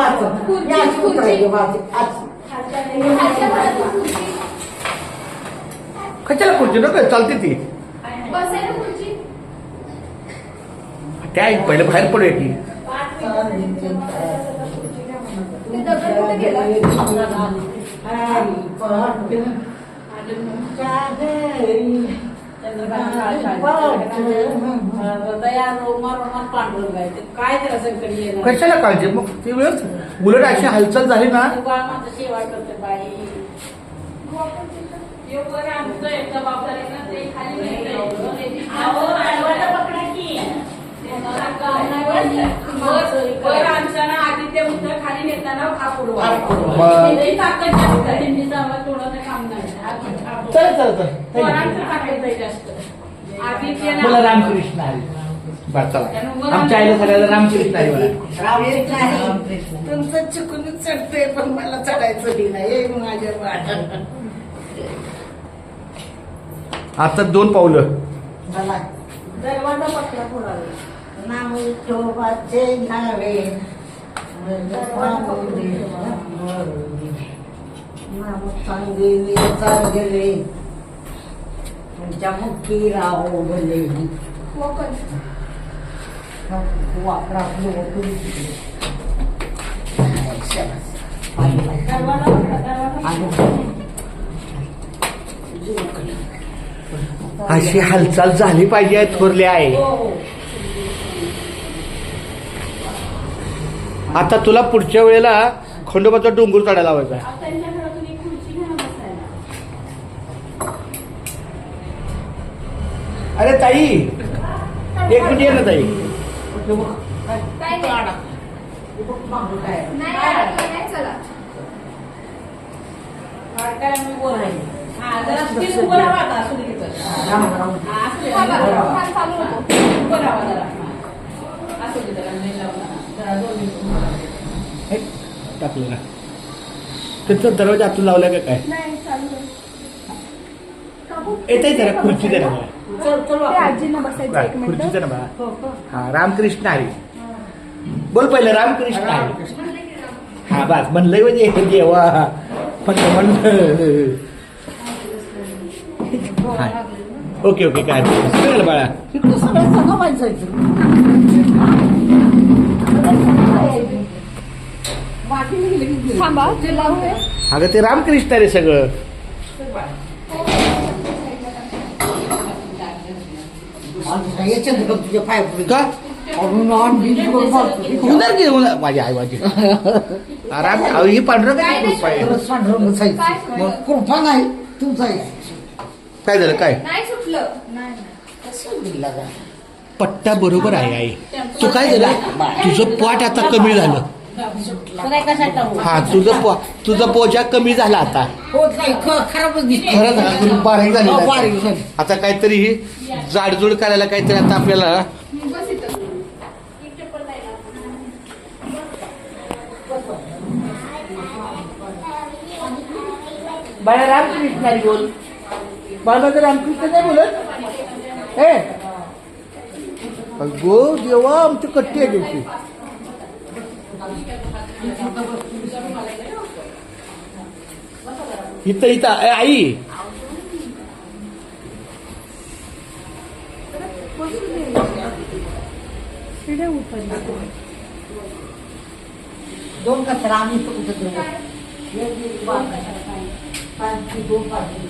वाच खुर्ची, या अशी खुर्ची. उतरायची, वाच. आज. खालच्या घरात खुर्ची. कशाला खुर्ची नको चालते ती बसायला खुर्ची त्या पहिले बाहेर पडूया की ते कशाला काळजी? मग ती वेळ उलट अशी हालचाल झाली ना. सेवा करते बाई. चल चल चल मला रामकृष्ण हरी चला आमच्या आईला सगळ्याला रामकृष्ण हरी मला तुमचं चुकूनच चढतंय पण मला चढायचं बी नाही माझ्या वाट आता दोन पावलं मला दरवाजा पकडा पुढा वेळ. नाम विठोबाचे नावे नाम तुमच्या मुखी राहो भले वापरा अशी हालचाल झाली पाहिजे थोरले आहे हो, हो. आता तुला पुढच्या वेळेला खंडोबाचा डोंगर चढायला लावायचा आहे. आता त्यांच्या घरातून एक खुर्ची घ्या ना बसायला. अरे ताई एक मिनिट ये ना ताई. काय नाही. नाही नाही, नाही चला. काय मी बोलायला. हा, जरा स्थिर उभं राहा आता, असू टाकलं ना. त्यांचा दरवाजा आतून लावला का काय? आहे. येत आहे जरा खुर्ची एक खुर्ची ना मला हो, रामकृष्ण हरी बोल पहिलं रामकृष्ण हरी हा बस म्हणलंय म्हणजे हे देवा. पण म्हणलं. हा. ओके ओके काय बाळा. सगळं सगळं वाटी निघली की गेली. थांबा. अगं ते रामकृष्ण रे सगळं. का. उदार उदार. माझी आई माझी राम ही कृपा आहे? कृपा नाही तुमचा. काय झालं काय नाही सुटलं? पट्टा बरोबर आहे आई तू काय झालं तुझं पोट आता कमी झालं नाही? हा तुझं पो तुझं पोजा कमी झाला आता. होत नाही ख- खराबच दिसतो खरंच हा, तुझी बारीक झाली हो, आता. झाली. आता काहीतरी जाडजूड करायला काहीतरी आता आपल्याला बाळा रामकृष्ण हरी बोल. बाळा रामकृष्ण नाही बोलत? हे? गो देवा आमची कट्टी आहे देवची इथं इथं. ए, आई. दोन कचरा आम्ही दोन पाच.